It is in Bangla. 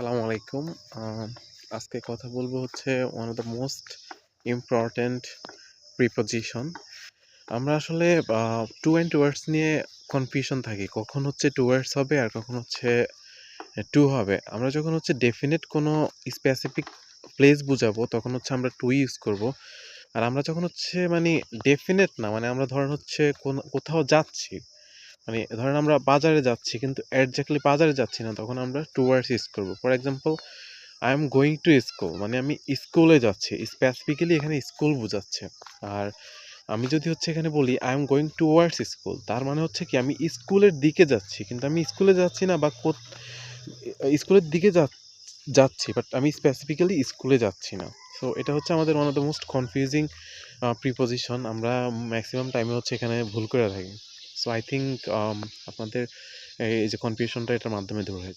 আসসালামু আলাইকুম। আজকে কথা বলব হচ্ছে one of the most important preposition আমরা আসলে টু অ্যান্ড টুয়ার্ডস নিয়ে কনফিউশন থাকি। কখন হচ্ছে টুয়ার্ডস হবে আর কখন হচ্ছে টু হবে। আমরা যখন হচ্ছে ডেফিনেট কোনো স্পেসিফিক প্লেস বুঝাবো, তখন হচ্ছে আমরা টু ইউজ করব। আর আমরা যখন হচ্ছে মানে ডেফিনেট না মানে আমরা ধরেন হচ্ছে কোন- কোথাও যাচ্ছি মানে ধরেন আমরা বাজারে যাচ্ছি, কিন্তু একজাক্টলি বাজারে যাচ্ছি না, তখন আমরা টুয়ার্ডস ইউজ করব। For example I am going to school মানে আমি স্কুলে যাচ্ছি। স্পেসিফিক্যালি এখানে স্কুল বোঝাচ্ছে। আর আমি যদি হচ্ছে এখানে বলি I am going towards school তার মানে হচ্ছে কি, আমি স্কুলের দিকে যাচ্ছি, কিন্তু আমি স্কুলে যাচ্ছি না বা কোত- স্কুলের দিকে যাচ্ছি বাট আমি স্পেসিফিক্যালি স্কুলে যাচ্ছি না। সো এটা হচ্ছে আমাদের one of the most confusing preposition আমরা ম্যাক্সিমাম টাইমে হচ্ছে এখানে ভুল করে থাকি। সো আই থিঙ্ক আপনাদের এই যে কনফিউশনটা এটার মাধ্যমে দূর হয়ে